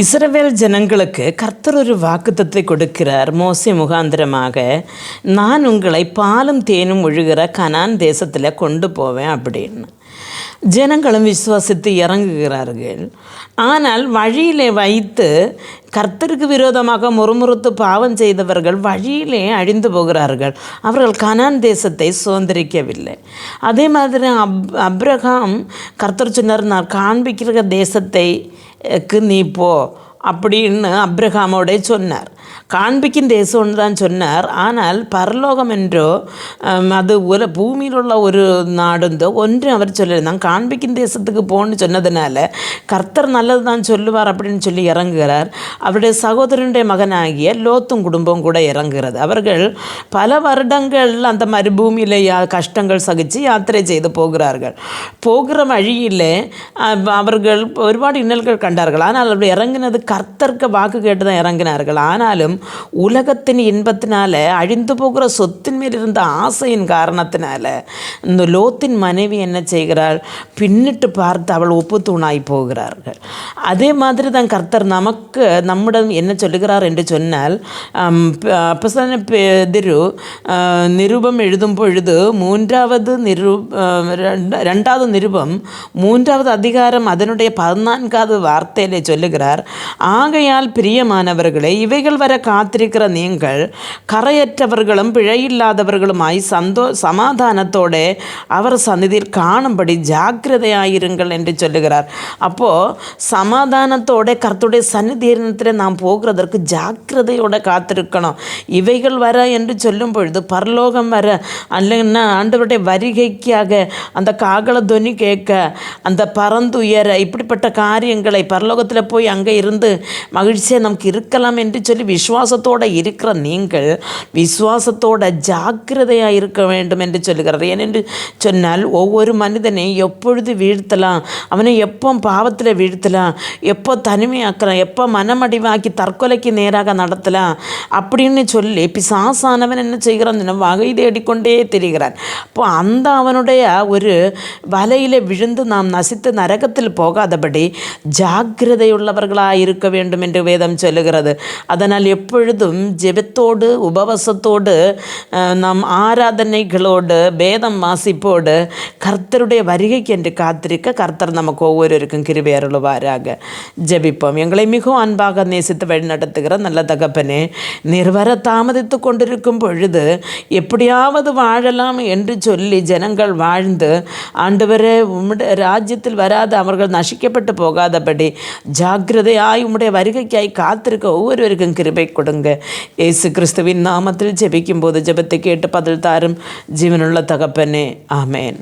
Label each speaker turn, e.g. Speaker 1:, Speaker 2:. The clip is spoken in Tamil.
Speaker 1: இஸ்ரவேல் ஜனங்களுக்கு கர்த்தர் ஒரு வாக்குத்தத்தை கொடுக்கிறார். மோசே முகாந்திரமாக நான் உங்களை பாலும் தேனும் ஒழுகிற கனான் தேசத்தில் கொண்டு போவேன் அப்படின்னு. ஜனங்களும் விசுவாசித்து இறங்குகிறார்கள். ஆனால் வழியிலே வைத்து கர்த்தருக்கு விரோதமாக முறுமுறுத்து பாவம் செய்தவர்கள் வழியிலே அழிந்து போகிறார்கள். அவர்கள் கனான் தேசத்தை சுதந்திரிக்கவில்லை. அதே மாதிரி அப் அப்ரஹாம் கர்த்தர் சொன்னார் நான் காண்பிக்கிற தேசத்தை நீ போ அப்படின்னு அப்ரஹாமோட சொன்னார். காண்பிக்கும் தேசம்னு தான் சொன்னார். ஆனால் பரலோகம் என்றோ அது உல பூமியில் உள்ள ஒரு நாடுந்தோ ஒன்றும் அவர் சொல்லலை. காண்பிக்கும் தேசத்துக்கு போன்னு சொன்னதுனால கர்த்தர் நல்லது தான் சொல்லுவார் அப்படின்னு சொல்லி இறங்குகிறார். அவருடைய சகோதரனுடைய மகனாகிய லோத்தும் குடும்பம் கூட இறங்குகிறது. அவர்கள் பல வருடங்கள் அந்த மறுபூமியில் யா கஷ்டங்கள் சகித்து யாத்திரை செய்து போகிறார்கள். போகிற வழியில் அவர்கள் ஒருபாடு இன்னல்கள் கண்டார்கள். ஆனால் அவர்கள் இறங்கினது கர்த்தர்க்கு வாக்கு கேட்டு தான் இறங்கினார்கள். ஆனால் ஆனாலும் உலகத்தின் இன்பத்தினால அழிந்து போகிற சொத்தின் மேல் இருந்த ஆசையின் காரணத்தினால இந்த லோத்தின் மனைவி என்ன செய்கிறாள்? பின்னிட்டு பார்த்து அவள் ஒப்பு தூணாய் போகிறார்கள். அதே மாதிரி தான் கர்த்தர் நமக்கு நம்மிடம் என்ன சொல்லுகிறார் என்று சொன்னால் அப்பசன பெதிரு நிருபம் எழுதும் பொழுது மூன்றாவது நிரு ரெண்டாவது நிருபம் மூன்றாவது அதிகாரம் அதனுடைய பதினான்காவது வார்த்தையிலே சொல்லுகிறார் ஆகையால் பிரியமானவர்களே இவைகள் வர காத்திருக்கிற நீங்கள் கரையற்றவர்களும் பிழையில்லாதவர்களுமாய் சந்தோ சமாதானத்தோட அவர் சந்நிதியில் காணும்படி ஜாக்கிரதையாயிருங்கள் என்று சொல்லுகிறார் அப்போது சமாதானத்தோட கர்த்துடைய சந்நிதியினத்தில் நாம் போகிறதற்கு ஜாக்கிரதையோட காத்திருக்கணும் இவைகள் வர என்று சொல்லும் பொழுது பரலோகம் வர அல்லைன்னா ஆண்டவருடைய வருகைக்காக அந்த காகல துவனி கேட்க அந்த பறந்துயர இப்படிப்பட்ட காரியங்களை பரலோகத்தில் போய் அங்கே இருந்து மகிழ்ச்சியாக நமக்கு இருக்கலாம் என்று சொல்லி விசுவாசத்தோடு இருக்கிற நீங்கள் விசுவாசத்தோட ஜாக்கிரதையாக இருக்க வேண்டும் என்று சொல்லுகிறார். ஏனென்று சொன்னால் ஒவ்வொரு மனிதனை எப்பொழுது வீழ்த்தலாம் அவனை எப்போ பாவத்தில் வீழ்த்தலாம் எப்போ தனிமையாக்கலாம் எப்போ மனமடிவாக்கி தற்கொலைக்கு நேராக நடத்தலாம் அப்படின்னு சொல்லி பிசாசானவன் என்ன செய்கிறான்? வகை தேடிக்கொண்டே தெரிகிறான். அப்போ அந்த அவனுடைய ஒரு வலையில் விழுந்து நாம் நசித்து நரகத்தில் போகாதபடி ஜாக்கிரதையுள்ளவர்களாக இருக்க வேண்டும் என்று வேதம் சொல்லுகிறது. அதனால் எப்பொழுதும் ஜெபத்தோடு உபவாசத்தோடு அஹ், நாம் ஆராதனைகளோடு வேதம் வாசிப்போடு கர்த்தருடைய வருகைக்கு என்று காத்திருக்க கர்த்தர் நமக்கு ஒவ்வொருவருக்கும் கிருபை அருளுவாராக ஜெபிப்போம் எங்களை மிகவும் அன்பாக நேசித்து வழிநடத்துகிற நல்ல தகப்பனே நிர்வர தாமதித்து கொண்டிருக்கும் பொழுது எப்படியாவது வாழலாம் என்று சொல்லி ஜனங்கள் வாழ்ந்து ஆண்டவரே உம்முடைய ராஜ்யத்தில் வராத அவர்கள் நசிக்கப்பட்டு போகாதபடி ஜாக்கிரதையாய் உம்முடைய வருகைக்காய் காத்திருக்க ஒவ்வொருவருக்கும் கிருபை கொடுங்க. ஏசு கிறிஸ்துவின் நாமத்தில் ஜெபிக்கும் போது ஜெபத்தை கேட்டு பதில் தாரும். ஜீவனுள்ள தகப்பனே. ஆமேன்.